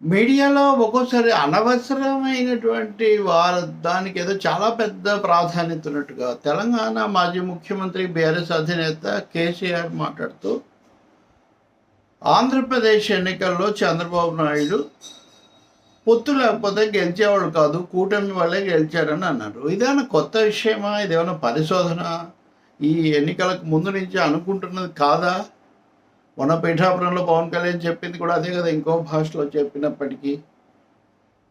మీడియాలో ఒక్కోసారి అనవసరమైనటువంటి వారు దానికి ఏదో చాలా పెద్ద ప్రాధాన్యత ఉన్నట్టుగా తెలంగాణ మాజీ ముఖ్యమంత్రి బీఆర్ఎస్ అధినేత కేసీఆర్ మాట్లాడుతూ ఆంధ్రప్రదేశ్ ఎన్నికల్లో చంద్రబాబు నాయుడు పొత్తు లేకపోతే గెలిచేవాళ్ళు కాదు కూటమి వాళ్ళే గెలిచారని అన్నారు. ఇదేమైనా కొత్త విషయమా? ఇదేమైనా పరిశోధన? ఈ ఎన్నికలకు ముందు నుంచి అనుకుంటున్నది కాదా? మొన్న పీఠాపురంలో పవన్ కళ్యాణ్ చెప్పింది కూడా అదే కదా ఇంకో భాషలో చెప్పినప్పటికీ.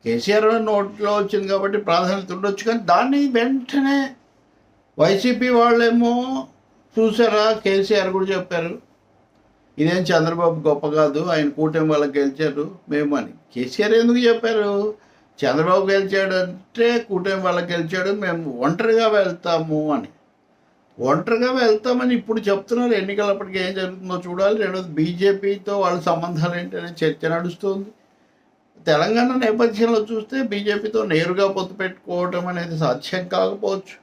కేసీఆర్ నోట్లో వచ్చింది కాబట్టి ప్రాధాన్యత ఉండొచ్చు కానీ దాన్ని వెంటనే వైసీపీ వాళ్ళేమో చూసారా? కేసీఆర్ కూడా చెప్పారు ఇదేం చంద్రబాబు గొప్ప కాదు ఆయన కూటమి వాళ్ళకి గెలిచారు మేము అని. కేసీఆర్ ఎందుకు చెప్పారు? చంద్రబాబు గెలిచాడంటే కూటమి వాళ్ళకి గెలిచాడు మేము ఒంటరిగా వెళ్తాము అని. ఒంటరిగా వెళ్తామని ఇప్పుడు చెప్తున్నారు. ఎన్నికలప్పటికి ఏం జరుగుతుందో చూడాలి. రెండోది బీజేపీతో వాళ్ళ సంబంధాలు ఏంటనే చర్చ నడుస్తుంది. తెలంగాణ నేపథ్యంలో చూస్తే బీజేపీతో నేరుగా పొత్తు పెట్టుకోవటం అనేది సాధ్యం కాకపోవచ్చు.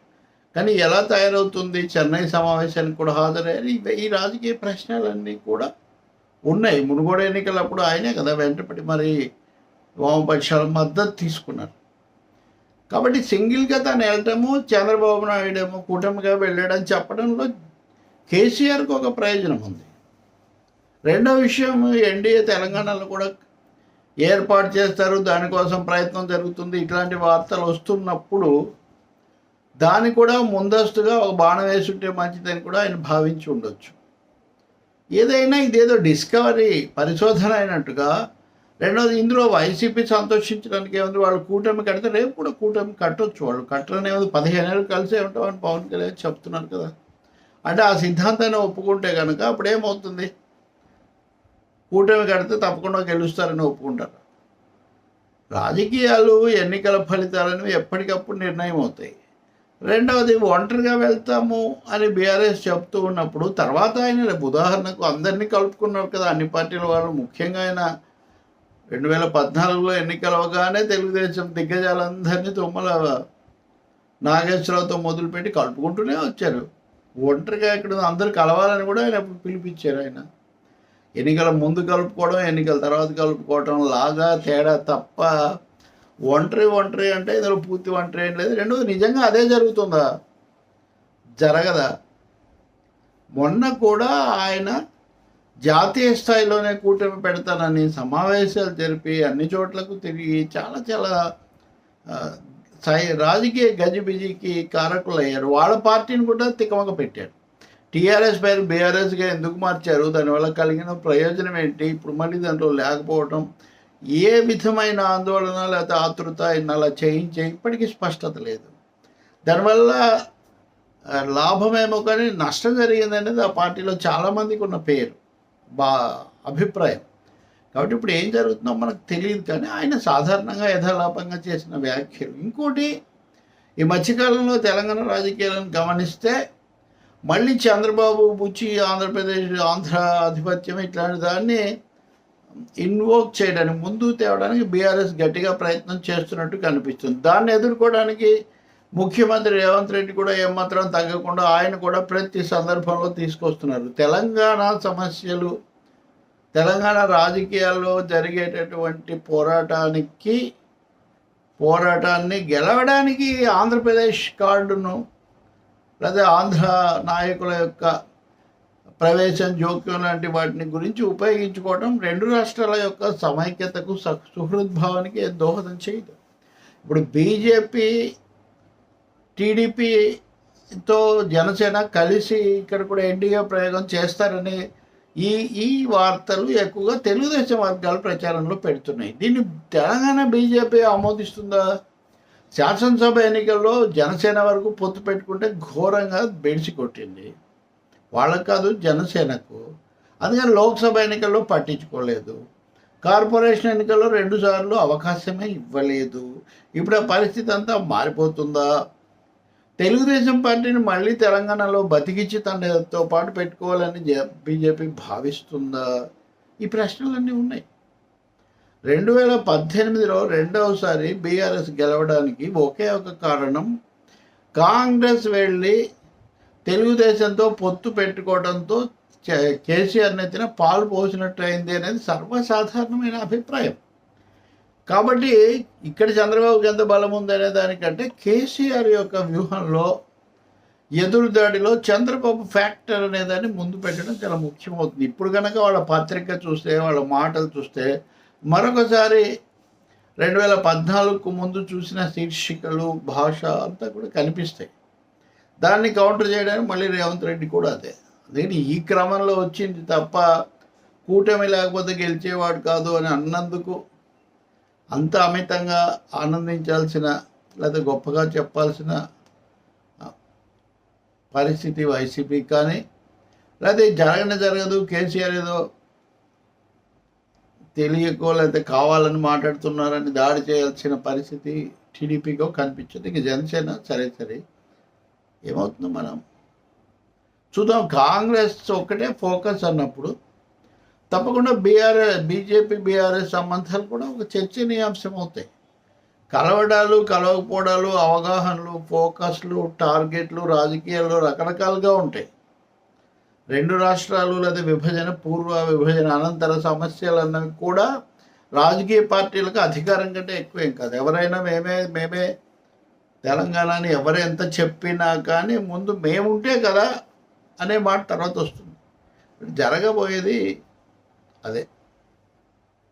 కానీ ఎలా తయారవుతుంది? చెన్నై సమావేశానికి కూడా హాజరయ్యారు. ఈ రాజకీయ ప్రశ్నలన్నీ కూడా ఉన్నాయి. మునుగోడు ఎన్నికలప్పుడు ఆయనే కదా వెంటపడి మరి వామపక్షాల మద్దతు తీసుకున్నారు. కాబట్టి సింగిల్గా తను వెళ్ళటము చంద్రబాబు నాయుడు ఏమో కూటమిగా వెళ్ళాడని చెప్పడంలో కేసీఆర్కి ఒక ప్రయోజనం ఉంది. రెండో విషయం ఎన్డీఏ తెలంగాణలో కూడా ఏర్పాటు చేస్తారు దానికోసం ప్రయత్నం జరుగుతుంది ఇట్లాంటి వార్తలు వస్తున్నప్పుడు దాన్ని కూడా ముందస్తుగా ఒక బాణం వేసుంటే మంచిదని కూడా ఆయన భావించి ఉండొచ్చు. ఏదైనా ఇదేదో డిస్కవరీ పరిశోధన అయినట్టుగా రెండవది ఇందులో వైసీపీ సంతోషించడానికి ఏముంది? వాళ్ళు కూటమి కడితే రేపు కూడా కూటమి కట్టొచ్చు వాళ్ళు. కట్టడం ఏముంది? పదిహేను ఏళ్ళు కలిసే ఉంటామని పవన్ కళ్యాణ్ చెప్తున్నారు కదా. అంటే ఆ సిద్ధాంతాన్ని ఒప్పుకుంటే కనుక అప్పుడు ఏమవుతుంది? కూటమి కడితే తప్పకుండా గెలుస్తారని ఒప్పుకుంటారు. రాజకీయాలు ఎన్నికల ఫలితాలను ఎప్పటికప్పుడు నిర్ణయం అవుతాయి రెండవది ఒంటరిగా వెళ్తాము అని బీఆర్ఎస్ చెప్తూ ఉన్నప్పుడు తర్వాత ఆయన రేపు ఉదాహరణకు అందరినీ కలుపుకున్నారు కదా. అన్ని పార్టీల వాళ్ళు ముఖ్యంగా ఆయన రెండు వేల పద్నాలుగులో ఎన్నికలు అవగానే తెలుగుదేశం దిగ్గజాలందరినీ తుమ్మల నాగేశ్వరరావుతో మొదలుపెట్టి కలుపుకుంటూనే వచ్చారు. ఒంటరిగా ఇక్కడ అందరూ కలవాలని కూడా ఆయన పిలిపించారు ఆయన. ఎన్నికల ముందు కలుపుకోవడం ఎన్నికల తర్వాత కలుపుకోవడం లాగా తేడా తప్ప ఒంటరి ఒంటరి అంటే ఇందులో పూర్తి ఒంటరి ఏం లేదు. రెండోది నిజంగా అదే జరుగుతుందా? జరగదా? మొన్న కూడా ఆయన జాతీయ స్థాయిలోనే కూటమి పెడతానని సమావేశాలు జరిపి అన్ని చోట్లకు తిరిగి చాలా చాలా స్థాయి సై రాజకీయ గజిబిజికి కారకులయ్యారు. వాళ్ళ పార్టీని కూడా తికమక పెట్టారు. టీఆర్ఎస్ పేరు బీఆర్ఎస్గా ఎందుకు మార్చారు? దానివల్ల కలిగిన ప్రయోజనం ఏంటి? ఇప్పుడు మళ్ళీ దాంట్లో లేకపోవడం ఏ విధమైన ఆందోళన లేకపోతే ఆతృత అలా చేయించే ఇప్పటికీ స్పష్టత లేదు. దానివల్ల లాభమేమో కానీ నష్టం జరిగిందనేది ఆ పార్టీలో చాలామందికి ఉన్న పేరు. బా అభిప్రాయం. కాబట్టి ఇప్పుడు ఏం జరుగుతుందో మనకు తెలియదు కానీ ఆయన సాధారణంగా యథాలాపంగా చేసిన వ్యాఖ్యలు. ఇంకోటి ఈ మధ్యకాలంలో తెలంగాణ రాజకీయాలను గమనిస్తే మళ్ళీ చంద్రబాబు బుచ్చి ఆంధ్రప్రదేశ్ ఆంధ్ర ఆధిపత్యం ఇట్లాంటి దాన్ని ఇన్వోక్ చేయడానికి ముందు తేవడానికి బీఆర్ఎస్ గట్టిగా ప్రయత్నం చేస్తున్నట్టు కనిపిస్తుంది. దాన్ని ఎదుర్కోవడానికి ముఖ్యమంత్రి రేవంత్ రెడ్డి కూడా ఏమాత్రం తగ్గకుండా ఆయన కూడా ప్రతి సందర్భంలో తీసుకొస్తున్నారు. తెలంగాణ సమస్యలు తెలంగాణ రాజకీయాల్లో జరిగేటటువంటి పోరాటానికి పోరాటాన్ని గెలవడానికి ఆంధ్రప్రదేశ్ కార్డును లేదా ఆంధ్ర నాయకుల యొక్క ప్రవేశం జోక్యం లాంటి వాటిని గురించి ఉపయోగించుకోవడం రెండు రాష్ట్రాల యొక్క సమైక్యతకు స- సుహృద్భావానికి దోహదం చేయదు. ఇప్పుడు బీజేపీ టీడీపీతో జనసేన కలిసి ఇక్కడ కూడా ఎన్డీఏ ప్రయోగం చేస్తారని ఈ ఈ వార్తలు ఎక్కువగా తెలుగుదేశం వర్గాలు ప్రచారంలో పెడుతున్నాయి. దీన్ని తెలంగాణ బీజేపీ ఆమోదిస్తుందా? శాసనసభ ఎన్నికల్లో జనసేన వరకు పొత్తు పెట్టుకుంటే ఘోరంగా బెడిసి కొట్టింది. వాళ్ళకు కాదు జనసేనకు. అందుకని లోక్సభ ఎన్నికల్లో పట్టించుకోలేదు. కార్పొరేషన్ ఎన్నికల్లో రెండుసార్లు అవకాశమే ఇవ్వలేదు. ఇప్పుడు ఆ పరిస్థితి అంతా మారిపోతుందా? తెలుగుదేశం పార్టీని మళ్ళీ తెలంగాణలో బతికించి తనతో పాటు పెట్టుకోవాలని జ- బీజేపీ భావిస్తుందా? ఈ ప్రశ్నలన్నీ ఉన్నాయి. రెండు వేల పద్దెనిమిదిలో రెండవసారి బీఆర్ఎస్ గెలవడానికి ఒకే ఒక కారణం కాంగ్రెస్ వెళ్ళి తెలుగుదేశంతో పొత్తు పెట్టుకోవడంతో చే- కేసీఆర్ నెత్తిన పాలు పోసినట్టు అయింది అనేది సర్వసాధారణమైన అభిప్రాయం. కాబట్టి ఇక్కడ చంద్రబాబుకి ఎంత బలం ఉందనే దానికంటే కేసీఆర్ యొక్క వ్యూహంలో ఎదురుదాడిలో చంద్రబాబు ఫ్యాక్టర్ అనేదాన్ని ముందు పెట్టడం చాలా ముఖ్యమవుతుంది. ఇప్పుడు కనుక వాళ్ళ పత్రిక చూస్తే వాళ్ళ మాటలు చూస్తే మరొకసారి రెండు వేల పద్నాలుగుకు ముందు చూసిన శీర్షికలు భాష అంతా కూడా కనిపిస్తాయి. దాన్ని కౌంటర్ చేయడానికి మళ్ళీ రేవంత్ రెడ్డి కూడా అదే. అందుకని ఈ క్రమంలో వచ్చింది తప్ప కూటమి లేకపోతే గెలిచేవాడు కాదు అని అన్నందుకు అంత అమితంగా ఆనందించాల్సిన లేదా గొప్పగా చెప్పాల్సిన పరిస్థితి వైసీపీ కానీ లేదా ఇది జరగనే జరగదు కేసీఆర్ ఏదో తెలియకో లేకపోతే కావాలని మాట్లాడుతున్నారని దాడి చేయాల్సిన పరిస్థితి టీడీపీకో కనిపించదు. ఇంక జనసేన సరే సరే ఏమవుతుందో మనం చూద్దాం. కాంగ్రెస్ ఒక్కటే ఫోకస్ అన్నప్పుడు తప్పకుండా బీఆర్ఎస్ బీజేపీ బీఆర్ఎస్ సంబంధాలు కూడా ఒక చర్చనీయాంశం అవుతాయి కలవడాలు కలవకపోవడాలు అవగాహనలు ఫోకస్లు టార్గెట్లు రాజకీయాలు రకరకాలుగా ఉంటాయి. రెండు రాష్ట్రాలు లేదా విభజన పూర్వ విభజన అనంతర సమస్యలు అన్నవి కూడా రాజకీయ పార్టీలకు అధికారం కంటే ఎక్కువేం కాదు. ఎవరైనా మేమే మేమే తెలంగాణని ఎవరు ఎంత చెప్పినా కానీ ముందు మేముంటే కదా అనే మాట తర్వాత వస్తుంది. జరగబోయేది అదే